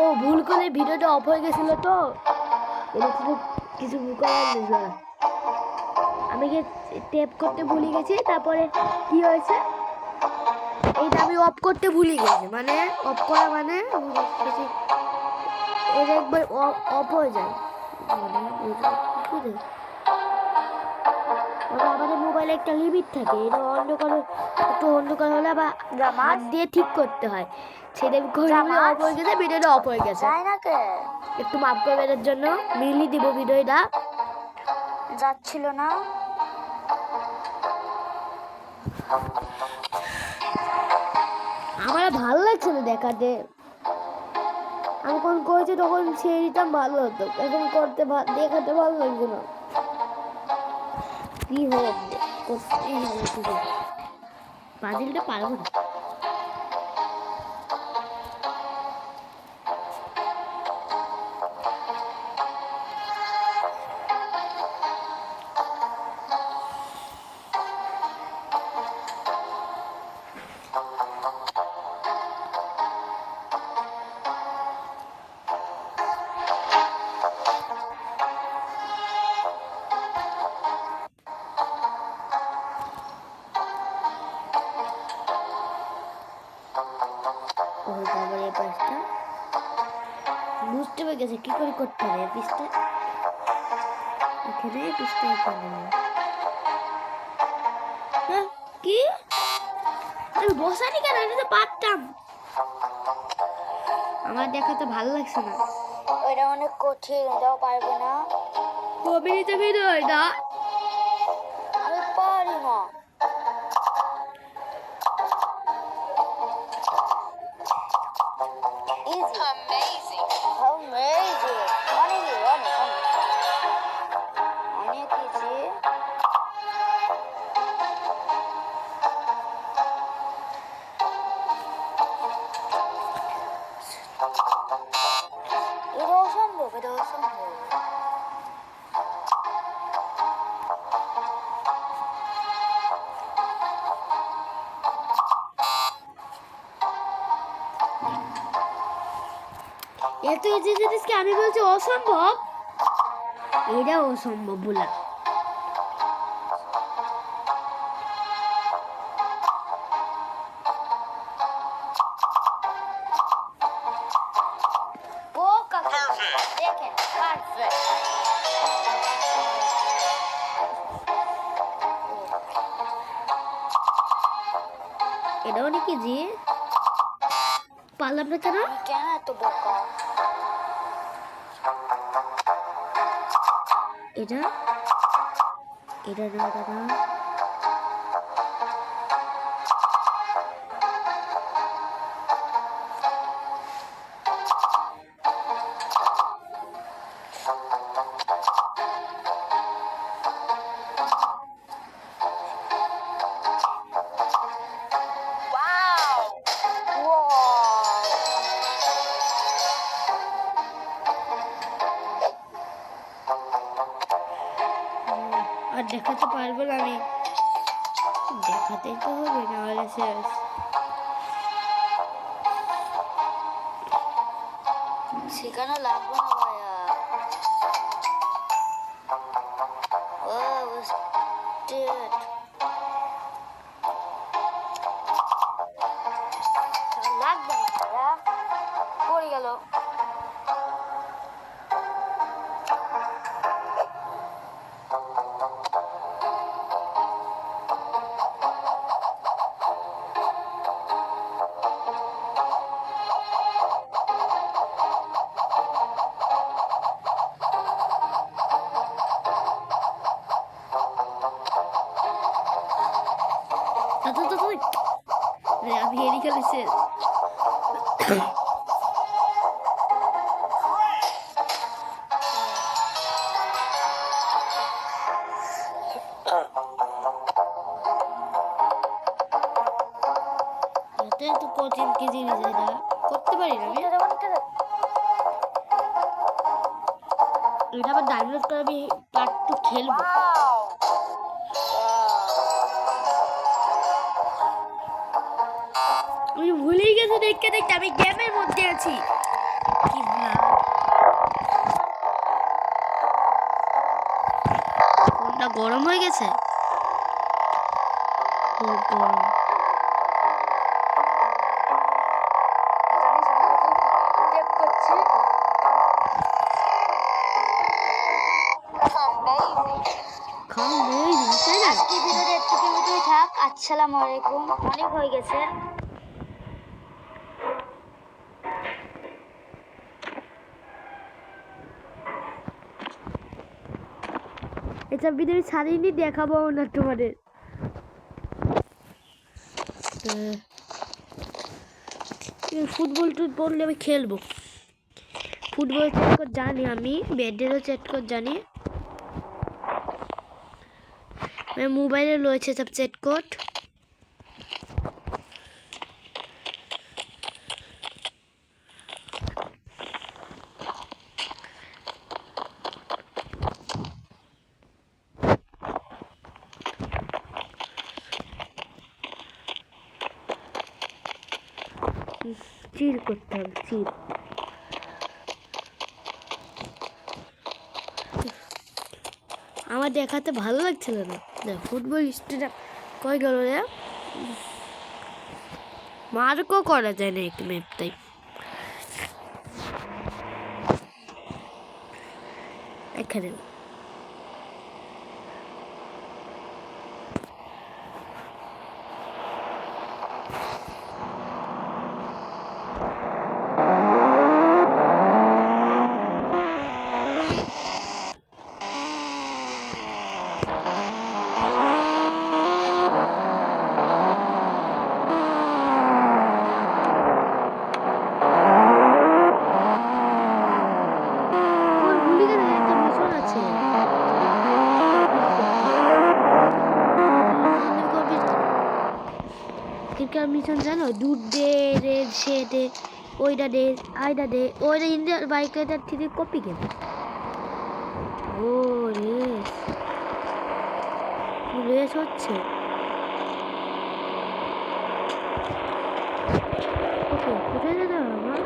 ও ভুল করে ভিডিওটা অফ হয়ে গেছিল তো। এটা শুধু কিছু করার না। আমি গিয়ে টেপ করতে ভুলে গেছি? তারপরে কি হয়েছে? এইটা আমি অফ করতে ভুলে গেছি। মানে অফ করা মানে এটা একবার অফ হয়ে যায়। আমাদের মোবাইলে একটা লিমিট থাকে। এটা অন্ধকার একটু অন্ধকার হলে বা হাত দিয়ে ঠিক করতে হয়। অফ হয়ে গেছে ভিডিওটা অফ হয়ে গেছে। একটু মাফ করবেন জন্য মিলি দিব ভিডিওটা। যাচ্ছিল না। আমার ভালো লাগছে না দেখাতে। আমি কোন করেছি তখন ছেড়ে দিতাম ভালো হতো। এখন করতে দেখাতে ভালো লাগছে না। কি করতেই হবে শুধু পাজিলটা পারব না। এই বুঝতে পেরে গেছে কি করে করতে হবে পিসটা। এখানে পিসটা এখানে। হ্যাঁ কি? আমি বসানি কেন? আমি তো পারতাম। আমার দেখাতে ভালো লাগছে না। ওইটা অনেক কঠিন ওটাও পারবে না। কবে নিতে ভিডিও এটা আমি পারি না। Easy. Amazing. Amazing. অনেক easy, অনেক অনেক অনেক easy. এটা অসম্ভব এটা অসম্ভব এত ইজি জিনিসকে আমি বলছি অসম্ভব এটা অসম্ভব বলা বোকা দেখেন পারফেক্ট এটা অনেক ইজি পারলাম না কেন আমি কেন এত বোকা এটা। এটা না এটা। দেখাতে পারব না আমি। দেখাতেই তো হবে, না হলে শেষ। শেখানো লাগবে না ভাইয়া। ও লাগবে না পড়ে গেল। এত এত কঠিন এটা? আবার ডাউনলোড করে আমি পার্ট টু খেলব। ভুলেই গেছো দেখতে দেখতে আমি গেমের মধ্যে আছি। ফোনটা গরম হয়ে গেছে? খুব থাক। আসসালামু আলাইকুম। অনেক হয়ে গেছে। এটা ভিডিও ছাড়িনি দেখাবো না তোমাদের। ফুটবল টুট ফুটবল টুটবল আমি খেলব। ফুটবল চেট জানি আমি ব্যাটেরও চেট জানি। মোবাইলে রয়েছে সব চেট কোড। করতে হবে, চির। আমার দেখাতে ভালো লাগছিল না। দেখ ফুটবল স্টেটা কই গেল রে? মার্কও করা যায় না একটু ম্যাপটাই এখানে। ক্রিকেট মিশন জানো, দুধ দে রে, সে দে, ওইটা দে, আইটা দে, ওইটা ইন্ডিয়ার বাইকেটার থেকে কপি গেম ও রেস রেস হচ্ছে? ওকে, কোথায় আমার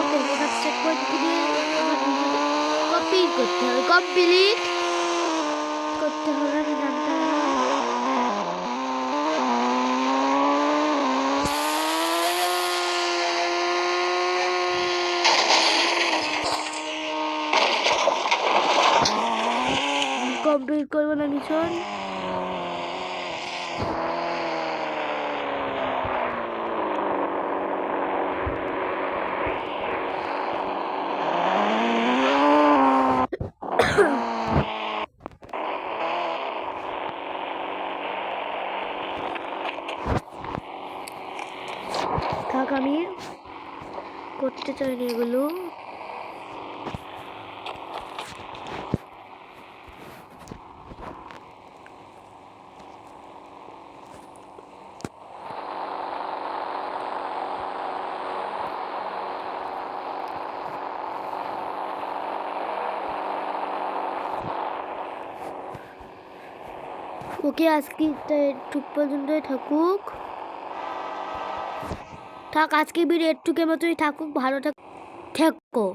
ওকে এবার চেক করতে দিয়ে কপি করতে কমপ্লিট করতে হবে জানতাম কমপ্লিট করব না মিশন থাক আমি করতে চাইনি এগুলো। ওকে আজকে টুক পর্যন্তই থাকুক। থাক আজকে ভিডিও একটুকের মতোই থাকুক ভালো থাক থেকো।